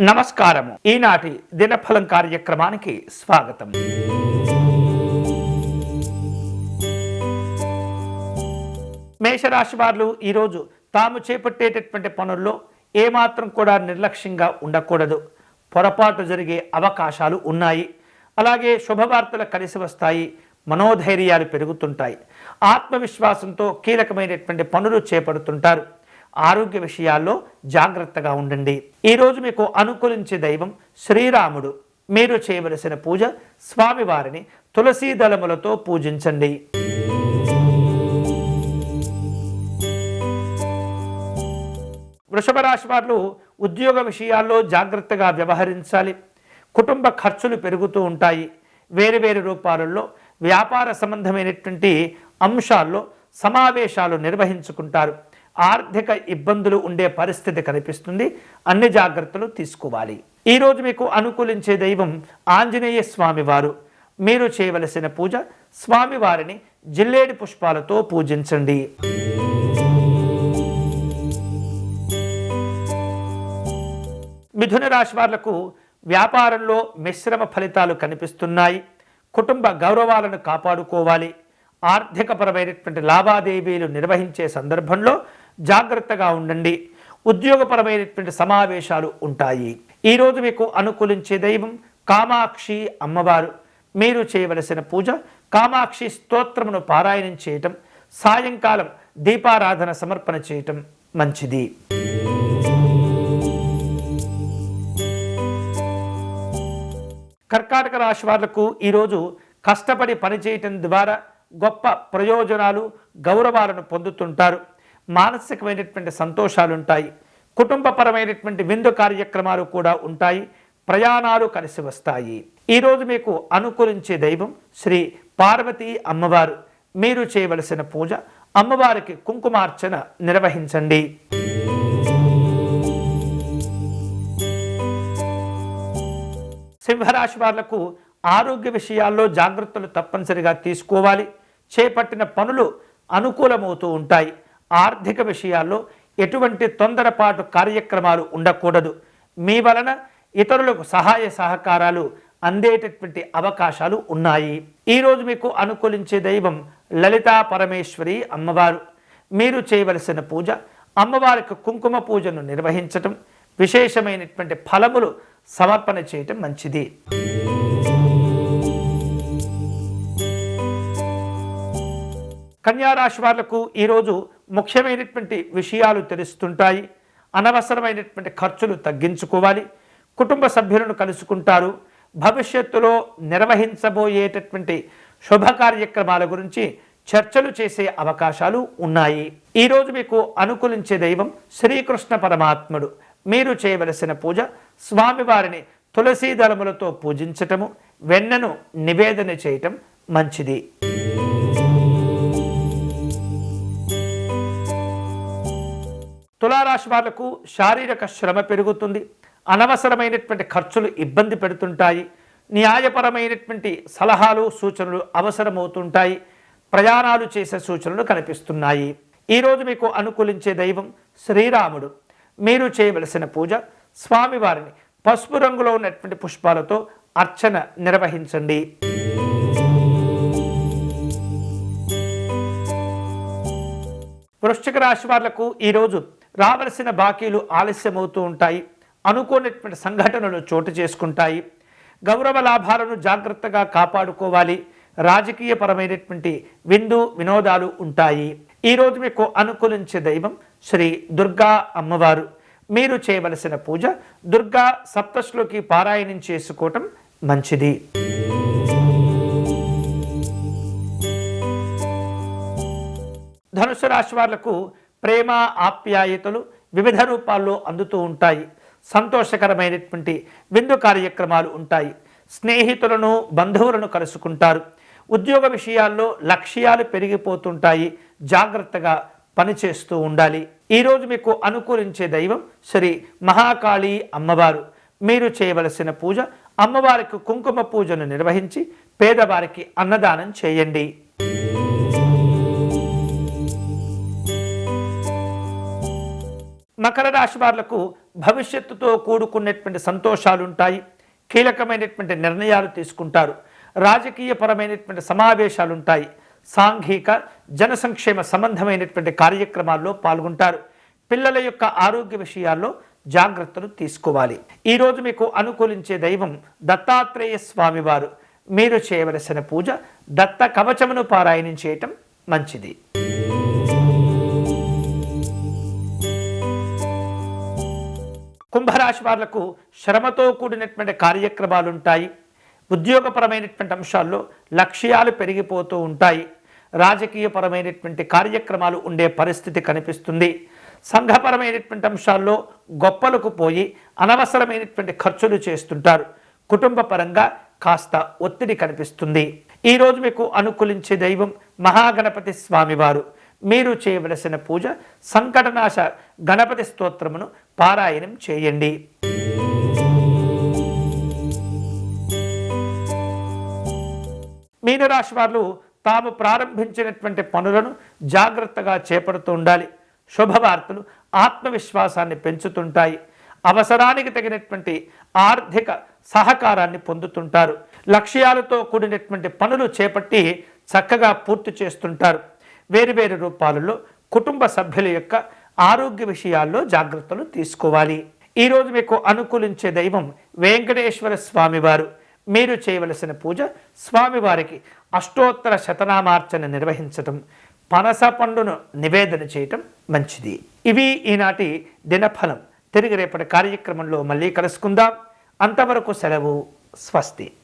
నమస్కారము. ఈనాటి దినఫలం కార్యక్రమానికి స్వాగతం. మేషరాశి వారు ఈరోజు తాము చేపట్టేటటువంటి పనుల్లో ఏమాత్రం కూడా నిర్లక్ష్యంగా ఉండకూడదు. పొరపాటు జరిగే అవకాశాలు ఉన్నాయి. అలాగే శుభవార్తలు కలిసి వస్తాయి. మనోధైర్యాలు పెరుగుతుంటాయి. ఆత్మవిశ్వాసంతో కీలకమైనటువంటి పనులు చేపడుతుంటారు. ఆరోగ్య విషయాల్లో జాగ్రత్తగా ఉండండి. ఈరోజు మీకు అనుకూలించే దైవం శ్రీరాముడు. మీరు చేయవలసిన పూజ స్వామివారిని తులసీ దళములతో పూజించండి. వృషభ రాశి వారు ఉద్యోగ విషయాల్లో జాగ్రత్తగా వ్యవహరించాలి. కుటుంబ ఖర్చులు పెరుగుతూ ఉంటాయి. వేరు వేరు రూపాలలో వ్యాపార సంబంధమైనటువంటి అంశాల్లో సమావేశాలు నిర్వహించుకుంటారు. ఆర్థిక ఇబ్బందులు ఉండే పరిస్థితి కనిపిస్తుంది. అన్ని జాగ్రత్తలు తీసుకోవాలి. ఈరోజు మీకు అనుకూలించే దైవం ఆంజనేయ స్వామివారు. మీరు చేయవలసిన పూజ స్వామివారిని జిల్లేడి పుష్పాలతో పూజించండి. మిథున రాశి వాళ్ళకు వ్యాపారంలో మిశ్రమ ఫలితాలు కనిపిస్తున్నాయి. కుటుంబ గౌరవాలను కాపాడుకోవాలి. ఆర్థికపరమైనటువంటి లావాదేవీలు నిర్వహించే సందర్భంలో జాగ్రత్తగా ఉండండి. ఉద్యోగపరమైనటువంటి సమావేశాలు ఉంటాయి. ఈరోజు మీకు అనుకూలించే దైవం కామాక్షి అమ్మవారు. మీరు చేయవలసిన పూజ కామాక్షి స్తోత్రమును పారాయణం చేయటం సాయంకాలం దీపారాధన సమర్పణ చేయటం మంచిది. కర్కాటక రాశి వాళ్ళకు ఈరోజు కష్టపడి పనిచేయటం ద్వారా గొప్ప ప్రయోజనాలు గౌరవాలను పొందుతుంటారు. మానసికమైనటువంటి సంతోషాలు ఉంటాయి కుటుంబపరమైనటువంటి విందు కార్యక్రమాలు కూడా ఉంటాయి. ప్రయాణాలు కలిసి వస్తాయి. ఈరోజు మీకు అనుకూలించే దైవం శ్రీ పార్వతీ అమ్మవారు. మీరు చేయవలసిన పూజ అమ్మవారికి కుంకుమార్చన నిర్వహించండి. సింహరాశి వాళ్ళకు ఆరోగ్య విషయాల్లో జాగ్రత్తలు తప్పనిసరిగా తీసుకోవాలి. చేపట్టిన పనులు అనుకూలమవుతూ ఉంటాయి. ఆర్థిక విషయాల్లో ఎటువంటి తొందరపాటు కార్యక్రమాలు ఉండకూడదు. మీ వలన ఇతరులకు సహాయ సహకారాలు అందేటటువంటి అవకాశాలు ఉన్నాయి. ఈరోజు మీకు అనుకూలించే దైవం లలితా పరమేశ్వరి అమ్మవారు. మీరు చేయవలసిన పూజ అమ్మవారికి కుంకుమ పూజను నిర్వహించటం విశేషమైనటువంటి ఫలములు సమర్పణ చేయటం మంచిది. కన్యారాశి వాళ్ళకు ఈరోజు ముఖ్యమైనటువంటి విషయాలు తెలుస్తుంటాయి. అనవసరమైనటువంటి ఖర్చులు తగ్గించుకోవాలి. కుటుంబ సభ్యులను కలుసుకుంటారు. భవిష్యత్తులో నిర్వహించబోయేటటువంటి శుభ కార్యక్రమాల గురించి చర్చలు చేసే అవకాశాలు ఉన్నాయి. ఈరోజు మీకు అనుకూలించే దైవం శ్రీకృష్ణ పరమాత్ముడు. మీరు చేయవలసిన పూజ స్వామివారిని తులసీ దళములతో పూజించటము వెన్నను నివేదన చేయటం మంచిది. తులారాశి వాళ్ళకు శారీరక శ్రమ పెరుగుతుంది. అనవసరమైనటువంటి ఖర్చులు ఇబ్బంది పెడుతుంటాయి. న్యాయపరమైనటువంటి సలహాలు సూచనలు అవసరమవుతుంటాయి. ప్రయాణాలు చేసే సూచనలు కనిపిస్తున్నాయి. ఈరోజు మీకు అనుకూలించే దైవం శ్రీరాముడు. మీరు చేయవలసిన పూజ స్వామివారిని పసుపు రంగులో ఉన్నటువంటి పుష్పాలతో అర్చన నిర్వహించండి. వృశ్చిక రాశి వాళ్ళకు ఈరోజు రావలసిన బాకీలు ఆలస్యమవుతూ ఉంటాయి. అనుకోనటువంటి సంఘటనలు చోటు చేసుకుంటాయి. గౌరవ లాభాలను జాగ్రత్తగా కాపాడుకోవాలి. రాజకీయపరమైనటువంటి విందు వినోదాలు ఉంటాయి. ఈరోజు మీకు అనుకూలించే దైవం శ్రీ దుర్గా అమ్మవారు. మీరు చేయవలసిన పూజ దుర్గా సప్తశ్లోకి పారాయణం చేసుకోవటం మంచిది. ధనుసు రాశి వాళ్ళకు ప్రేమ ఆప్యాయతలు వివిధ రూపాల్లో అందుతూ ఉంటాయి. సంతోషకరమైనటువంటి విందు కార్యక్రమాలు ఉంటాయి. స్నేహితులను బంధువులను కలుసుకుంటారు. ఉద్యోగ విషయాల్లో లక్ష్యాలు పెరిగిపోతుంటాయి. జాగ్రత్తగా పనిచేస్తూ ఉండాలి. ఈరోజు మీకు అనుకూలించే దైవం శ్రీ మహాకాళి అమ్మవారు. మీరు చేయవలసిన పూజ అమ్మవారికి కుంకుమ పూజను నిర్వహించి పేదవారికి అన్నదానం చేయండి. మకర రాశి వాళ్ళకు భవిష్యత్తుతో కూడుకున్నటువంటి సంతోషాలు ఉంటాయి కీలకమైనటువంటి నిర్ణయాలు తీసుకుంటారు రాజకీయపరమైనటువంటి సమావేశాలు ఉంటాయి సాంఘిక జన సంక్షేమ సంబంధమైనటువంటి కార్యక్రమాల్లో పాల్గొంటారు. పిల్లల యొక్క ఆరోగ్య విషయాల్లో జాగ్రత్తలు తీసుకోవాలి. ఈరోజు మీకు అనుకూలించే దైవం దత్తాత్రేయ స్వామివారు. మీరు చేయవలసిన పూజ దత్త కవచమును పారాయణం చేయటం మంచిది. కుంభరాశి వాళ్ళకు శ్రమతో కూడినటువంటి కార్యక్రమాలు ఉంటాయి ఉద్యోగపరమైనటువంటి అంశాల్లో లక్ష్యాలు పెరిగిపోతూ ఉంటాయి. రాజకీయపరమైనటువంటి కార్యక్రమాలు ఉండే పరిస్థితి కనిపిస్తుంది. సంఘపరమైనటువంటి అంశాల్లో గొప్పలకు పోయి అనవసరమైనటువంటి ఖర్చులు చేస్తుంటారు. కుటుంబ పరంగా కాస్త ఒత్తిడి కనిపిస్తుంది. ఈరోజు మీకు అనుకూలించే దైవం మహాగణపతి స్వామివారు. మీరు చేయవలసిన పూజ సంకటనాశ గణపతి స్తోత్రమును పారాయణం చేయండి. మీనరాశి వారు తాము ప్రారంభించినటువంటి పనులను జాగ్రత్తగా చేపడుతూ ఉండాలి. శుభవార్తలు ఆత్మవిశ్వాసాన్ని పెంచుతుంటాయి. అవసరానికి తగినటువంటి ఆర్థిక సహకారాన్ని పొందుతుంటారు. లక్ష్యాలతో కూడినటువంటి పనులు చేపట్టి చక్కగా పూర్తి చేస్తుంటారు. వేరువేరు రూపాలలో కుటుంబ సభ్యుల యొక్క ఆరోగ్య విషయాల్లో జాగ్రత్తలు తీసుకోవాలి. ఈరోజు మీకు అనుకూలించే దైవం వెంకటేశ్వర స్వామివారు. మీరు చేయవలసిన పూజ స్వామివారికి అష్టోత్తర శతనామార్చన నిర్వహించటం పనస పండును నివేదన చేయటం మంచిది. ఇవి ఈనాటి దినఫలం. తిరిగి రేపటి కార్యక్రమంలో మళ్ళీ కలుసుకుందాం. అంతవరకు సెలవు. స్వస్తి.